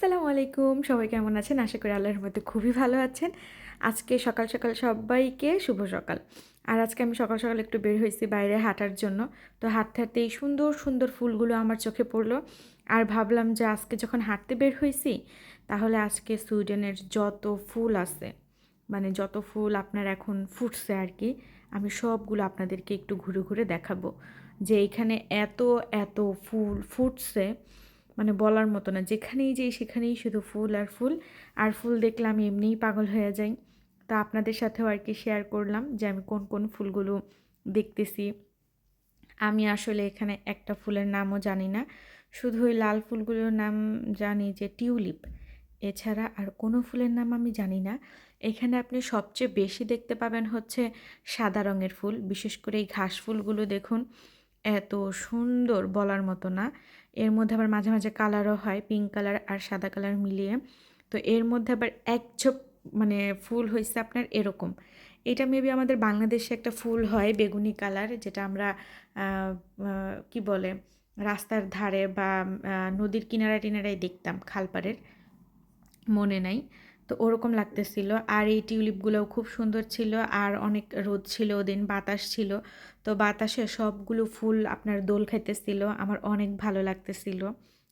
আসসালামু আলাইকুম। সবাই কেমন আছেন? আশা করি আল্লাহর মধ্যে খুবই ভালো আছেন। আজকে সকাল সকাল সবাইকে শুভ সকাল। আর আজকে আমি সকাল সকাল একটু বের হয়েছি বাইরে হাঁটার জন্য। তো হাঁটতে হাঁটতে এই সুন্দর সুন্দর ফুলগুলো আমার চোখে পড়ল। আর ভাবলাম যে আজকে যখন হাঁটতে বের হয়েছি, তাহলে আজকে সুইডেনের যত ফুল আছে মানে যত ফুল আপনার এখন ফুটছে আর কি, আমি সবগুলো আপনাদেরকে একটু ঘুরে ঘুরে দেখাবো। যে এখানে এত এত ফুল ফুটছে মানে বলার মতো না। যেখানেই যাই সেখানেই শুধু ফুল আর ফুল। আর ফুল দেখলে আমি এমনিই পাগল হয়ে যাই। তা আপনাদের সাথেও আর কি শেয়ার করলাম যে আমি কোন কোন ফুলগুলো দেখতেছি। আমি আসলে এখানে একটা ফুলের নামও জানি না। শুধু ওই লাল ফুলগুলোর নাম জানি যে টিউলিপ। এছাড়া আর কোনো ফুলের নাম আমি জানি না। এখানে আপনি সবচেয়ে বেশি দেখতে পাবেন হচ্ছে সাদা রঙের ফুল। বিশেষ করে এই ঘাস ফুলগুলো দেখুন। এত সুন্দর বলার মতো না। এর মধ্যে আবার মাঝে মাঝে কালারও হয় পিঙ্ক কালার আর সাদা কালার মিলিয়ে। তো এর মধ্যে আবার এক ঝোপ মানে ফুল হয়েছে আপনার এরকম। এটা মেবি আমাদের বাংলাদেশে একটা ফুল হয়, বেগুনি কালার যেটা আমরা কি বলে, রাস্তার ধারে বা নদীর কিনারা টিনারায় দেখতাম খালপাড়ের মনে নাই। তো ওরকম লাগতেছিল। আর এই টিউলিপগুলোও খুব সুন্দর ছিল। আর অনেক রোদ ছিল ওদিন, বাতাস ছিল। তো বাতাসে সবগুলো ফুল আপনার দোল খাইতেছিল। আমার অনেক ভালো লাগতেছিল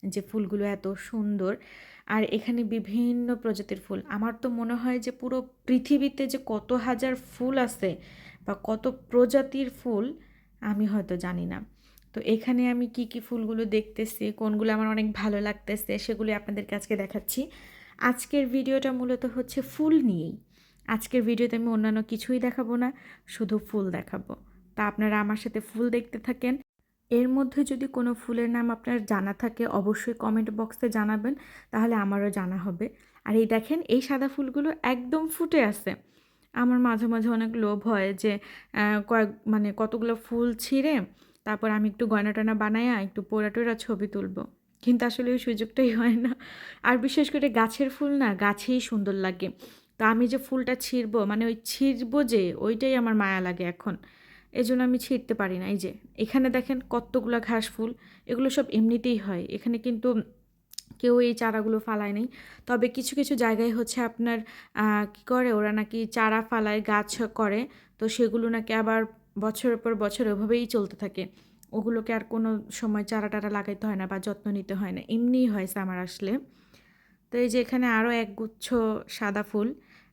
যে ফুলগুলো এত সুন্দর। আর এখানে বিভিন্ন প্রজাতির ফুল। আমার তো মনে হয় যে পুরো পৃথিবীতে যে কত হাজার ফুল আছে বা কত প্রজাতির ফুল, আমি হয়তো জানি না। তো এখানে আমি কি কি ফুলগুলো দেখতেছি, কোনগুলো আমার অনেক ভালো লাগতেছে সেগুলি আপনাদের কাছে দেখাচ্ছি। আজকের ভিডিওটা মূলত হচ্ছে ফুল নিয়েই। আজকের ভিডিওতে আমি অন্যান্য কিছুই দেখাবো না, শুধু ফুল দেখাবো। তা আপনারা আমার সাথে ফুল দেখতে থাকেন। এর মধ্যে যদি কোনো ফুলের নাম আপনার জানা থাকে, অবশ্যই কমেন্ট বক্সে জানাবেন, তাহলে আমারও জানা হবে। আর এই দেখেন, এই সাদা ফুলগুলো একদম ফুটে আছে। আমার মাঝে মাঝে অনেক লোভ হয় যে কয়েক মানে কতগুলো ফুল ছিঁড়ে, তারপর আমি একটু গয়না টয়না বানাইয়া একটু পোড়া টোড়া ছবি তুলবো। কিন্তু আসলে ওই সুযোগটাই হয় না। আর বিশেষ করে গাছের ফুল না, গাছেই সুন্দর লাগে। তো আমি যে ফুলটা ছিঁড়বো মানে ওই ছিঁড়বো যে, ওইটাই আমার মায়া লাগে এখন। এই জন্য আমি ছিঁড়তে পারি না। এই যে, এখানে দেখেন কতগুলো ঘাস ফুল, এগুলো সব এমনিতেই হয়। এখানে কিন্তু কেউ এই চারাগুলো ফালায় নেই। তবে কিছু কিছু জায়গায় হচ্ছে আপনার কি করে, ওরা নাকি চারা ফালায়, গাছ করে। তো সেগুলো নাকি আবার বছরের পর বছর ওভাবেই চলতে থাকে। ওগুলোকে আর কোনো সময় চারা টারা লাগাইতে হয় না বা যত্ন নিতে হয় না। এমনিই হয় সামার আসলে। তো এই যে এখানে আরও এক গুচ্ছ সাদা ফুল,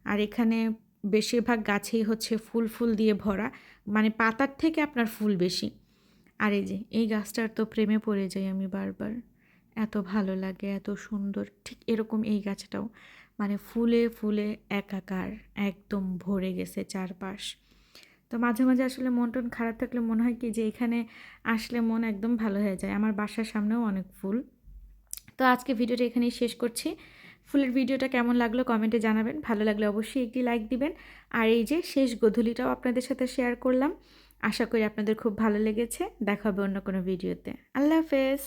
আর এখানে বেশিরভাগ গাছেই হচ্ছে ফুল ফুল দিয়ে ভরা মানে পাতার থেকে আপনার ফুল বেশি। আর এই যে, এই গাছটার তো প্রেমে পড়ে যাই আমি বারবার। এত ভালো লাগে, এত সুন্দর, ঠিক এরকম এই গাছটাও। মানে ফুলে ফুলে একাকার, একদম ভরে গেছে চারপাশ। তো মাঝে মাঝে আসলে মন টন খারাপ থাকলে মনে হয় কি যে এখানে আসলে মন একদম ভালো হয়ে যায়। আমার বাসার সামনেও অনেক ফুল। তো আজকে ভিডিওটা এখানেই শেষ করছি। ফুলের ভিডিওটা কেমন লাগল কমেন্টে জানাবেন। ভালো লাগলে অবশ্যই একটি লাইক দিবেন। আর এই যে শেষ গধূলিটাও আপনাদের সাথে শেয়ার করলাম। আশা করি আপনাদের খুব ভালো লেগেছে। দেখা হবে অন্য কোনো ভিডিওতে আল্লাহ হাফেজ!